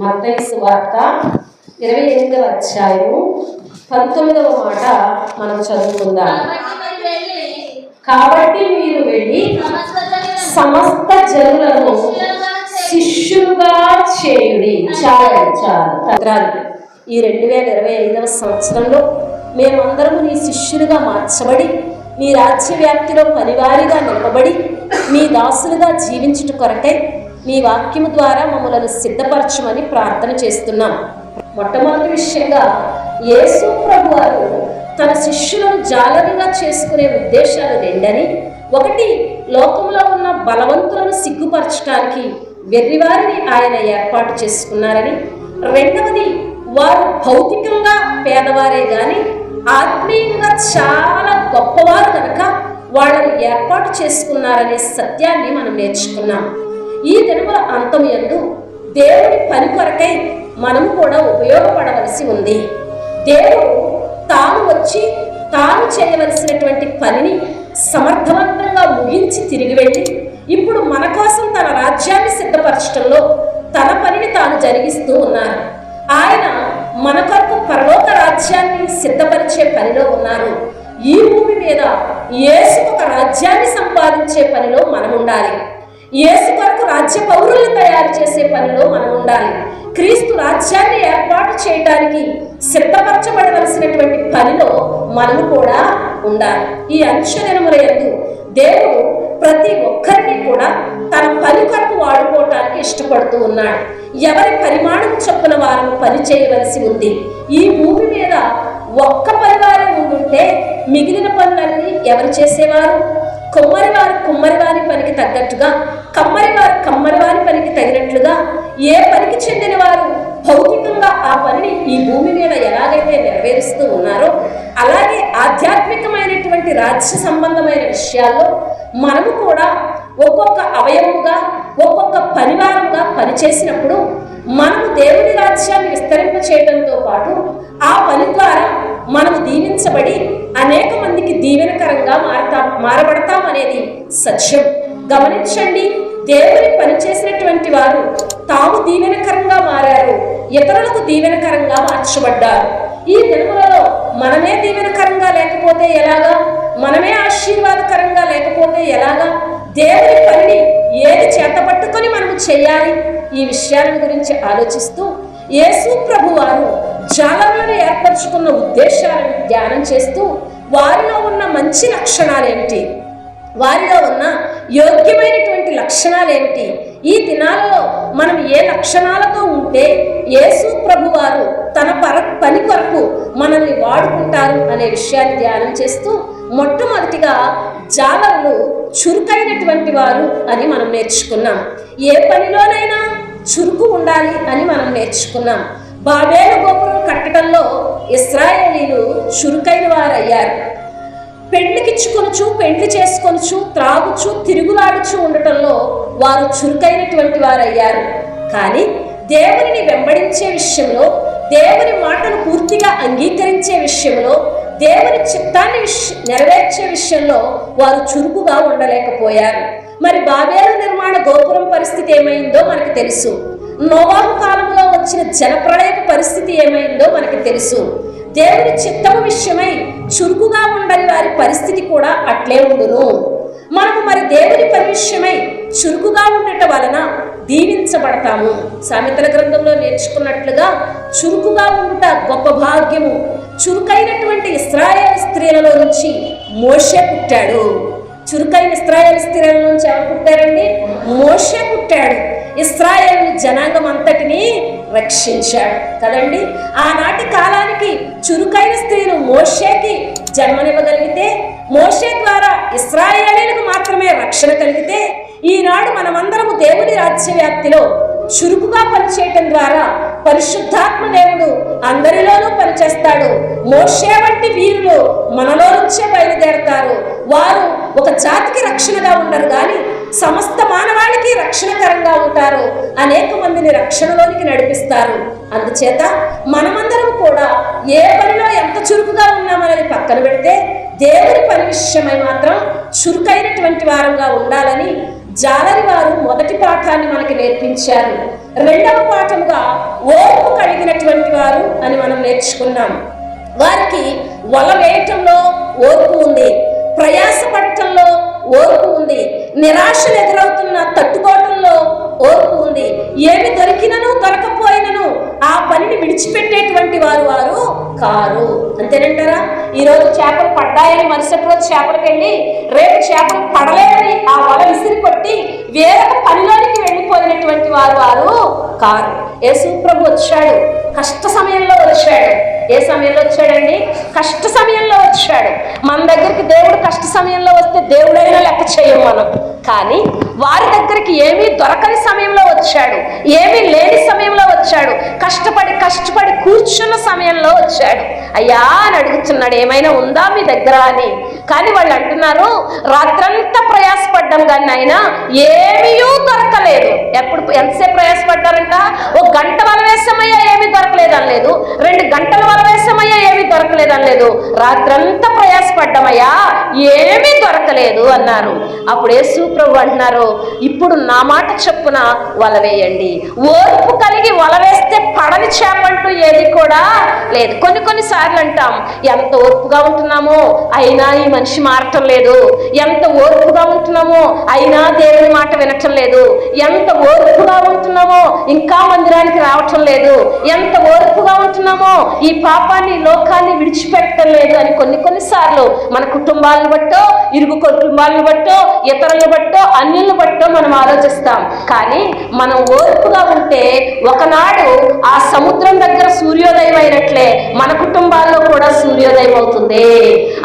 మత్తయి వార్త ఇరవై ఎనిమిదవ అధ్యాయము పంతొమ్మిదవ మాట మనం చదువుకుందాం. కాబట్టి మీరు వెళ్ళి సమస్త జనులను శిష్యులుగా చేయుడి. చేయుడి చాలు. చాలు ఈ రెండు వేల ఇరవై ఐదవ సంవత్సరంలో మేమందరము నీ శిష్యులుగా మార్చబడి మీ రాజ్య వ్యాప్తిలో పనివారిగా నిలబడి మీ దాసులుగా జీవించుట కొరకై నీ వాక్యము ద్వారా మమ్మలను సిద్ధపరచమని ప్రార్థన చేస్తున్నాం. మొట్టమొదటి విషయంగా యేసు ప్రభు వారు తన శిష్యులను జాలరిగా చేసుకునే ఉద్దేశాలు రెండని ఒకటి లోకంలో ఉన్న బలవంతులను సిగ్గుపరచడానికి వెర్రివారిని ఆయన ఏర్పాటు చేసుకున్నారని రెండవది వారు భౌతికంగా పేదవారే గాని ఆత్మీయంగా చాలా గొప్పవారు కనుక వాళ్ళని ఏర్పాటు చేసుకున్నారనే సత్యాన్ని మనం నేర్చుకున్నాం. ఈ దినముల అంతం ఎందు దేవుడి పని కొరకై మనం కూడా ఉపయోగపడవలసి ఉంది. దేవుడు తాను వచ్చి తాను చేయవలసినటువంటి పనిని సమర్థవంతంగా ముగించి తిరిగి వెళ్ళి ఇప్పుడు మన కోసం తన రాజ్యాన్ని సిద్ధపరచడంలో తన పనిని తాను జరిగిస్తూ ఉన్నారు. ఆయన మన కొరకు పరలోక రాజ్యాన్ని సిద్ధపరిచే పనిలో ఉన్నారు. ఈ భూమి మీద యేసు ఒక రాజ్యాన్ని సంపాదించే పనిలో మనం ఉండాలి యేసు కొరకు రాజ్య పౌరుల్ని తయారు చేసే పనిలో మనం ఉండాలి. క్రీస్తు రాజ్యాన్ని ఏర్పాటు చేయడానికి సిద్ధపరచబడవలసినటువంటి పనిలో మనం కూడా ఉండాలి. ఈ అంశదినముల యందు దేవుడు ప్రతి ఒక్కరిని కూడా తన పని కొరకు వాడుకోవటానికి ఇష్టపడుతూ ఉన్నాడు. ఎవరి పరిమాణం చొప్పున వారు పని చేయవలసి ఉంది. ఈ భూమి మీద ఒక్క పరివారం ఉండుంటే మిగిలిన పనులన్నీ ఎవరు చేసేవారు? కొమ్మరివారు కుమ్మరివారి పనికి తగ్గట్టుగా కమ్మరివారు కమ్మరివారి పనికి తగినట్లుగా ఏ పనికి చెందిన వారు భౌతికంగా ఆ పనిని ఈ భూమి మీద ఎలాగైతే నెరవేరుస్తూ ఉన్నారో అలాగే ఆధ్యాత్మికమైనటువంటి రాజ్య సంబంధమైన విషయాల్లో మనము కూడా ఒక్కొక్క అవయవముగా ఒక్కొక్క పరివారంగా పనిచేసినప్పుడు మనము దేవుని రాజ్యాన్ని విస్తరింప చేయడంతో పాటు ఆ పని ద్వారా మనము దీవించబడి అనేక మందికి దీవెనకరంగా మారతా మారబడతాం అనేది సత్యం. గమనించండి దేవుని పనిచేసినటువంటి వారు తాము దీవెనకరంగా మారారు ఇతరులకు దీవెనకరంగా మార్చబడ్డారు. ఈ దినములలో మనమే దీవెనకరంగా లేకపోతే ఎలాగా? మనమే ఆశీర్వాదకరంగా లేకపోతే ఎలాగా? దేవుని పనిని ఏది చేతపట్టుకొని మనము చేయాలి? ఈ విషయాల గురించి ఆలోచిస్తూ యేసు ప్రభు వారు జాలర్లను ఏర్పరచుకున్న ఉద్దేశాలను ధ్యానం చేస్తూ వారిలో ఉన్న మంచి లక్షణాలు ఏమిటి? వారిలో ఉన్న యోగ్యమైనటువంటి లక్షణాలు ఏమిటి? ఈ దినాలలో మనం ఏ లక్షణాలతో ఉంటే యేసు ప్రభు వారు తన పర పని కొరకు మనల్ని వాడుకుంటారు అనే విషయాన్ని ధ్యానం చేస్తూ మొట్టమొదటిగా జాలర్లు చురుకైనటువంటి వారు అని మనం నేర్చుకున్నాం. ఏ పనిలోనైనా చురుకు ఉండాలి అని మనం నేర్చుకున్నాం. బాబేలు గోపురం కట్టడంలో ఇస్రాయేలీలు చురుకైన వారయ్యారు. పెండ్లికిచ్చుకొనుచు పెండ్లి చేసుకొనుచు త్రాగుచు తిరుగులాడుచు ఉండటంలో వారు చురుకైనటువంటి వారయ్యారు. కానీ దేవునిని వెంబడించే విషయంలో దేవుని మాటను పూర్తిగా అంగీకరించే విషయంలో దేవుని చిత్తాన్ని నెరవేర్చే విషయంలో వారు చురుకుగా ఉండలేకపోయారు. మరి బాబేలు నిర్మాణ గోపురం పరిస్థితి ఏమైందో మనకు తెలుసు. నోవాహు కాలంలో వచ్చిన జలప్రళయపు పరిస్థితి ఏమైందో మనకు తెలుసు. దేవుని చిత్తం విషయమై చురుకుగా ఉండని వారి పరిస్థితి కూడా అట్లే ఉండును. మనము మరి దేవుని పని చురుకుగా ఉండటం వలన దీవించబడతాము. సామెతల గ్రంథంలో నేర్చుకున్నట్లుగా చురుకుగా ఉండుట గొప్ప భాగ్యము. చురుకైనటువంటి ఇస్రాయేల్ స్త్రీలలో నుంచి మోషే పుట్టాడు. చురుకైన ఇస్రాయేల్ స్త్రీల నుంచి ఎవరు పుట్టారండి? మోషే పుట్టాడు. ఇస్రాయేల్ జనాంగం అంతటిని రక్షించాడు కదండి? ఆనాటి కాలానికి చురుకైన స్త్రీలు మోషేకి జన్మనివ్వగలిగితే మోషే ద్వారా ఇస్రాయేలీలకు మాత్రమే రక్షణ కలిగితే ఈనాడు మనమందరము దేవుని రాజ్యవ్యాప్తిలో చురుకుగా పనిచేయటం ద్వారా పరిశుద్ధాత్మ దేవుడు అందరిలోనూ పనిచేస్తాడు. మోషే వంటి వీరులు మనలో నుంచే బయలుదేరతారు. వారు ఒక జాతికి రక్షణగా ఉండరు కానీ సమస్త మానవాళికి రక్షణకరంగా ఉంటారు. అనేక మందిని రక్షణలోనికి నడిపిస్తారు. అందుచేత మనమందరం కూడా ఏ పనిలో ఎంత చురుకుగా ఉన్నామనేది పక్కన పెడితే దేవుని పని విషయమై మాత్రం చురుకైనటువంటి వారంగా ఉండాలని జాలరి వారు మొదటి పాఠాన్ని మనకి నేర్పించారు. రెండవ పాఠముగా నేర్చుకున్నాం. వారికి వల వేయటంలో ఓర్పు ఉంది. ప్రయాసపడటంలో ఓర్పు ఉంది. నిరాశలు ఎదురవుతున్న తట్టుకోవటంలో ఓర్పు ఉంది. ఏమి దొరికినను దొరకపోయినను ఆ పనిని విడిచిపెట్టేటువంటి వారు వారు కారు. అంతేనంటారా? ఈరోజు చేపలు పడ్డాయని మరుసటి రోజు చేపలకు వెళ్ళి రేపు చేపలు పడలేదని ఆ వల విసిరి కొట్టి వేరొక పనిలోనికి వెళ్ళిపోయినటువంటి వారు వారు కారు. యేసు ప్రభు వచ్చాడు. కష్ట సమయంలో వచ్చాడు. ఏ సమయంలో వచ్చాడండి? కష్ట సమయంలో వచ్చాడు. మన దగ్గరికి దేవుడు కష్ట సమయంలో వస్తే దేవుడైనా లెక్క చేయం మనం. కానీ వారి దగ్గరికి ఏమీ దొరకని సమయంలో వచ్చాడు. ఏమీ లేని సమయంలో వచ్చాడు. కష్టపడి కష్టపడి కూర్చున్న సమయంలో వచ్చాడు. అయ్యా అని అడుగుతున్నాడు ఏమైనా ఉందా మీ దగ్గర? అని. కానీ వాళ్ళు అంటున్నారు రాత్రంతా ప్రయాసపడ్డాం కానీ ఆయన ఏమీ దొరకలేదు. ఎప్పుడు ఎంతసేపు ప్రయాసపడ్డారంట? ఒక గంట వల వేసామయ్యా ఏమీ దొరకలేదు అనలేదు రెండు గంటల వల్ల వేసామయ్యా ఏమీ దొరకలేదు అనలేదు రాత్రంతా ప్రయాసపడ్డామయ్యా ఏమీ దొరకలేదు అన్నారు. అప్పుడు యేసు ప్రభు అంటున్నారు ఇప్పుడు నా మాట చొప్పున వలవేయండి. ఓర్పు అయితే పడని చేపంటూ ఏది కూడా లేదు. కొన్ని కొన్ని సార్లు అంటాం ఎంత ఓర్పుగా ఉంటున్నామో అయినా ఈ మనిషి మారటం లేదు. ఎంత ఓర్పుగా ఉంటున్నామో అయినా దేవుని మాట వినటం లేదు. ఎంత ఓర్పుగా ఉంటున్నామో ఇంకా మందిరానికి రావటం లేదు. ఎంత ఓర్పుగా ఉంటున్నామో ఈ పాపాన్ని లోకాన్ని విడిచిపెట్టడం లేదు అని కొన్ని కొన్ని సార్లు మన కుటుంబాలను బట్టో ఇరుగు కుటుంబాలను బట్టో ఇతరులను బట్టో అన్యులను బట్టో మనం ఆలోచిస్తాం. కానీ మనం ఓర్పుగా ఉంటే ఒకనాడు ఆ సముద్రం దగ్గర సూర్యోదయం అయినట్లే మన కుటుంబాల్లో కూడా సూర్యోదయం అవుతుంది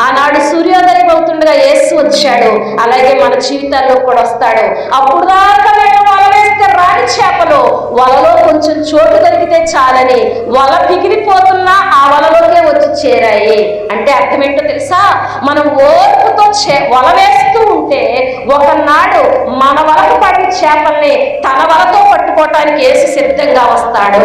ఆనాడు సూర్యోదయం అవుతుండగా యేసు వచ్చాడు. అలాగే మన జీవితాల్లో కూడా వస్తాడు. అప్పుడు దాకా మేము వల వేస్తే రాని చేపలు వలలో కొంచెం చోటు దొరికితే చాలని వల పిగిలిపోతున్నా ఆ వలలోకే వచ్చి చేరాయి. అంటే అర్థం ఏంటో తెలుసా? మనం ఓర్పుతో చే వల వేస్తూ ఉంటే ఒకనాడు మన వలకు పడిన చేపల్ని తన వలతో పట్టుకోవటానికి యేసు సిద్ధంగా వస్తాడు.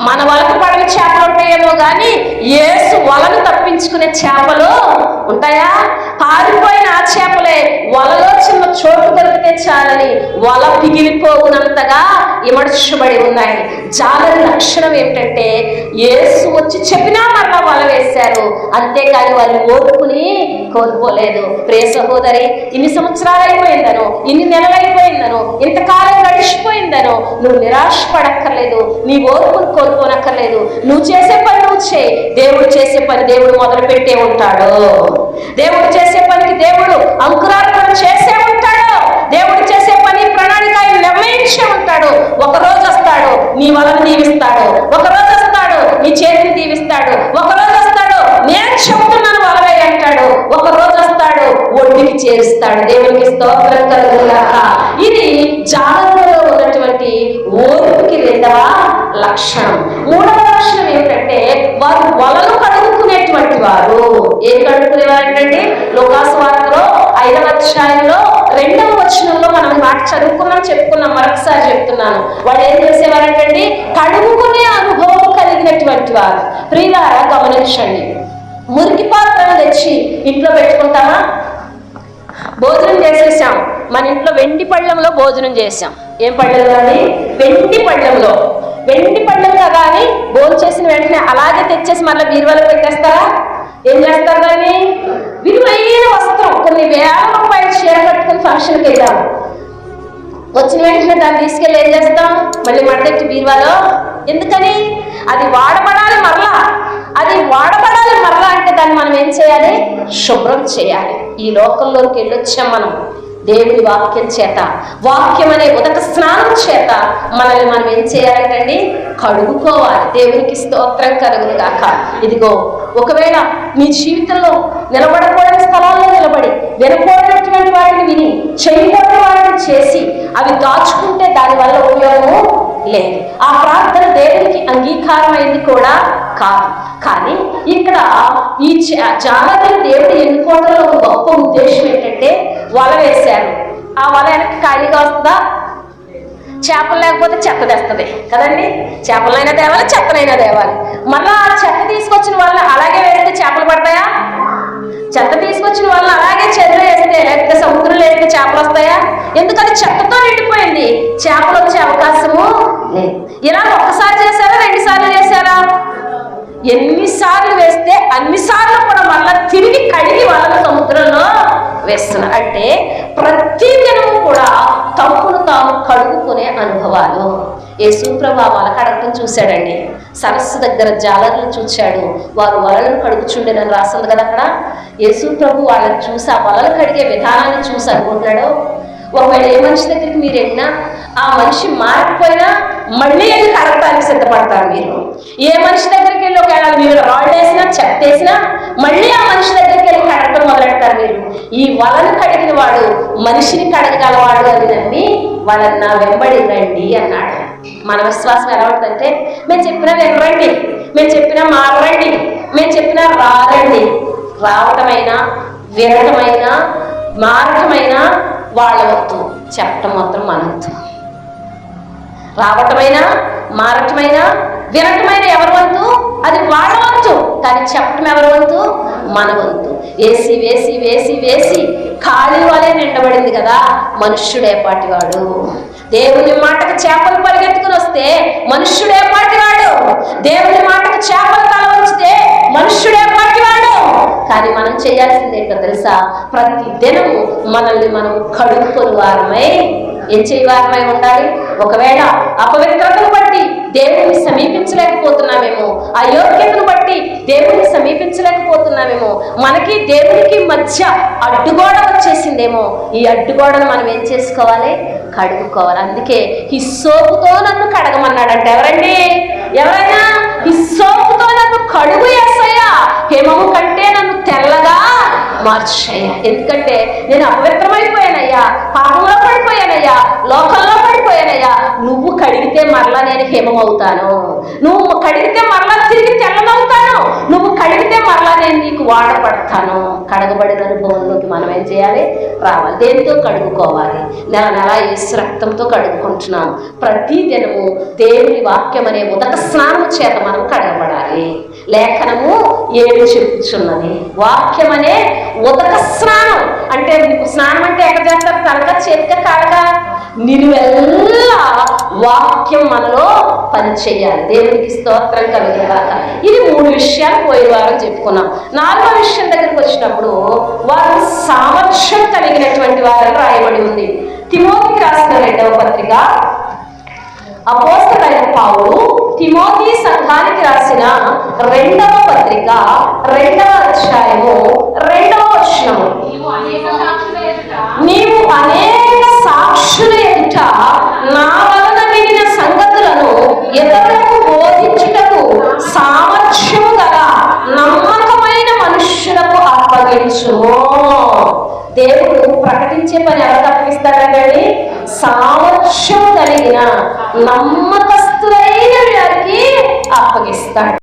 మన వలకు పడిన చేపలు ఉంటాయేమో కానీ ఏసు వలను తప్పించుకునే చేపలు ఉంటాయా? పారిపోయిన ఆ చేపలే వలలో చిన్న చోటు దొరికితే చాలని వల పిగిలిపోకునంతగా ఇమర్చబడి ఉన్నాయి. జాలరి లక్షణం ఏమిటంటే ఏసు వచ్చి చెప్పినా మరలా వల వేశారు. అంతేకాని వాళ్ళు ఓర్పుని కోల్పోలేదు ప్రే సహోదరి ఇన్ని సంవత్సరాలు అయిపోయిందను ఇన్ని నెలలు అయిపోయిందను ఇంతకాలం గడిచిపోయిందను నువ్వు నిరాశ పడక్కర్లేదు నీ ఓర్పును కోరుకోనక్కర్లేదు. నువ్వు చేసే పని నువ్వు చేయి దేవుడు చేసే పని దేవుడు మొదలు పెట్టే ఉంటాడు. దేవుడు చేసే పనికి దేవుడు అంకురార్పణ చేసే ఉంటాడు. దేవుడు చేసే పని ప్రణాళిక ఆయన నిర్ణయించే ఉంటాడు. ఒక రోజు వస్తాడు నీ వలన దీవిస్తాడు. ఒక రోజు వస్తాడు నీ చేతిని దీవిస్తాడు. ఒక రోజు వస్తాడు నేను చెబుతున్నాను వలవే అంటాడు. ఒక రోజు వస్తాడు ఒడ్డుకి చేరుస్తాడు. దేవునికి స్తోత్రం కలుగుగాక ఇది జాగ్రత్తలో ఉన్నటువంటి ఓర్పుకి రెండవ లక్షణం. మూడవ లక్షణం ఏంటంటే వారు వలలు కడుక్కునేటువంటి వారు. ఏం కడుక్కునేవారంటే ఏంటంటే లోకాసువార్తలో ఐదవ అధ్యాయంలో రెండవ వచనంలో మనం మాట చదువుకున్నాం చెప్పుకున్నాం మరొకసారి చెప్తున్నాను. వాళ్ళు ఏం చేసేవారంటండి? కడుక్కునే అనుభవం కలిగినటువంటి వారు. ప్రియులారా గమనించండి. మురికి పాత్రను తెచ్చి ఇంట్లో పెట్టుకుంటామా? భోజనం చేసేసాం. మన ఇంట్లో వెండి పళ్ళంలో భోజనం చేసాం. ఏం పళ్ళెం కానీ వెండి పళ్ళెంలో. వెండి పళ్ళెం కదా అని భోజనం చేసిన వెంటనే అలాగే తెచ్చేసి మళ్ళీ బీరువాలో పెట్టేస్తారా? ఏం చేస్తారు దాన్ని? విలువైన వస్త్రం కొన్ని వేల రూపాయలు చీర కట్టుకుని ఫంక్షన్కి వెళ్ళాము. వచ్చిన వెంటనే దాన్ని తీసుకెళ్ళి ఏం చేస్తాం? మళ్ళీ మడతెచ్చి బీరువాలో? ఎందుకని? అది వాడబడాలి మరలా. అది వాడబడాలి మరలా అంటే దాన్ని మనం ఏం చేయాలి? శుభ్రం చేయాలి. ఈ లోకంలోకి వెళ్ళొచ్చాం మనం. దేవుడి వాక్యం చేత వాక్యం అనే ఉదక స్నానం చేత మనల్ని మనం ఏం చేయాలంటండి? కడుగుకోవాలి. దేవునికి స్తోత్రం కలుగును గాక. ఇదిగో ఒకవేళ మీ జీవితంలో నిలబడకూడని స్థలాల్లో నిలబడి వినకూడనటువంటి వాటిని విని చేయకూడని వాటిని చేసి అవి దాచుకుంటే దానివల్ల ఉపయోగము లేదు. ఆ ప్రార్థన దేవునికి అంగీకారమైంది కూడా కాదు. కానీ ఇక్కడ ఈ జాగ్రత్తలు దేవుడు ఎన్నుకోవడంలో ఒక గొప్ప ఉద్దేశం ఏంటంటే వల వేశారు. ఆ వల వెనక్కి ఖాళీగా వస్తుందా? చేపలు లేకపోతే చెత్త తెస్తుంది. కదండి? చేపలైనా తేవాలి చెత్తనైనా తేవాలి. మళ్ళా ఆ చెత్త తీసుకొచ్చిన వల్ల అలాగే వేస్తే చేపలు పడతాయా? చెత్త తీసుకొచ్చిన వల్ల అలాగే చెదిరేస్తే లేకపోతే సముద్రంలో వేస్తే చేపలు వస్తాయా? ఎందుకంటే చెత్తతో నిండిపోయింది చేపలు వచ్చే అవకాశము లేదు. ఇలా ఒక్కసారి చేశారా రెండు సార్లు ఎన్నిసార్లు వేస్తే అన్నిసార్లు కూడా మళ్ళా తిరిగి కడిగి వాళ్ళని సముద్రంలో వేస్తున్నారు. అంటే ప్రతి దినము కూడా తప్పును తాము కడుగుకునే అనుభవాలు. యేసు ప్రభా వాళ్ళ కడగటం చూశాడండి. సరస్సు దగ్గర జాలర్లను చూశాడు. వారు వలలను కడుగుచుండేనని రాస్తుంది కదా అక్కడ. యేసు ప్రభు వాళ్ళని చూసి ఆ వలలు కడిగే విధానాన్ని చూసి అనుకుంటున్నాడు. ఒకవేళ ఏ మనిషి దగ్గరికి మీరు వెళ్ళినా ఆ మనిషి మారకపోయినా మళ్ళీ వెళ్ళి కడగటానికి సిద్ధపడతారు మీరు? ఏ మనిషి దగ్గరికి వెళ్ళి ఒకవేళ మీరు రాళ్ళేసినా చెత్తేసినా మళ్ళీ ఆ మనిషి దగ్గరికి వెళ్ళి కడగటం మొదలెడతారు మీరు. ఈ వలను కడిగిన వాడు మనిషిని కడగగలవాడు అని నమ్మి వాళ్ళని నా వెంబడి రండి అన్నాడు. మన విశ్వాసం ఎలా ఉంటుందంటే మేము చెప్పినా వినరండి. మేము చెప్పినా మారండి మేము చెప్పినా రారండి. రావటమైనా వినటమైనా మారటమైనా వాళ్ళ వంతు చెప్పటం మాత్రం మన రావటమైనా మారటమైనా వినటమైన ఎవరి వంతు? అది వాళ్ళ వంతు. కానీ చెప్పటం ఎవరి వంతు? మన వంతు. వేసి వేసి వేసి వేసి ఖాళీ వాళ్ళే నిండబడింది కదా మనుష్యుడేపాటి వాడు దేవుని మాటకు చేపలు పరిగెత్తుకుని వస్తే మనుష్యుడేపాటి వాడు దేవుని మాటకు చేపలు తల ఉంచితే మనుష్యుడే వాడు కానీ మనం చేయాల్సింది ఏంటో తెలుసా? ప్రతి దినము మనల్ని మనం కడుక్కొని వారమై ఏం చేయవారమై ఉండాలి? ఒకవేళ అపవిత్రతను బట్టి దేవుని సమీపించలేకపోతున్నామేమో అయోగ్యతను బట్టి దేవుని సమీపించలేకపోతున్నామేమో మనకి దేవునికి మధ్య అడ్డుగోడ వచ్చేసిందేమో ఈ అడ్డుగోడను మనం ఏం చేసుకోవాలి? కడుగుకోవాలి అందుకే ఈ సోపుతో నన్ను కడగమన్నాడంట. ఎవరండి? ఎవరైనా? ఈ సోపుతో నన్ను కడుగు వేసయ్యా హేమము కంటే నన్ను తెల్లగా మార్చయ్యా ఎందుకంటే నేను అపవిత్రమైపోయానయ్యా. పాపంలో పడిపోయానయ్యా. లోకంలో పడిపోయానయ్యా. నువ్వు కడిగితే మరలా నేను హేమమవుతాను. నువ్వు కడిగితే మరలా తిరిగి తెల్లమవుతాను. నువ్వు కడిగితే మరలా నేను నీకు వాడపడతాను కడగబడిన అనుభవంలోకి మనం ఏం చేయాలి? రావాలి. దేనితో కడుగుకోవాలి? నెల నెల యేసు రక్తంతో కడుగుకుంటున్నాం. ప్రతి దినము దేవుని వాక్యం అనే ఉదక స్నానం చేత మనం కడగబడాలి. లేఖనము ఏమి చెప్పుచున్నది వాక్యం అనే ఉదక స్నానం. అంటే స్నానం అంటే ఎక్కడ చేస్తారు? తనక చేతిక కాడక? నిలువెల్లా వాక్యం మనలో పనిచేయాలి. దేవునికి స్తోత్రం కలుగుగాక ఇది మూడు విషయాలు పోయిన వారం చెప్పుకున్నాం. నాలుగో విషయం దగ్గరికి వచ్చినప్పుడు వారు సామర్థ్యం కలిగినటువంటి వారని రాయబడి ఉంది. తిమోతికి రాసిన రెండవ పత్రిక అపోస్తలైన పావులు తిమోతి సంఘానికి రాసిన రెండవ పత్రిక రెండవ అధ్యాయము రెండవ వచనము. నీవు అనేక సాక్షుల ఎదుట నా వలన వినిన సంగతులను ఇతరులకు బోధించుటకు సామర్థ్యము గల నమ్మకమైన మనుష్యులకు అప్పగించుము. దేవుడు ప్రకటించే పని ఎవరికి అప్పగిస్తాడండి సామర్థ్యం కలిగిన నమ్మకస్తులైన వారికి అప్పగిస్తాడు.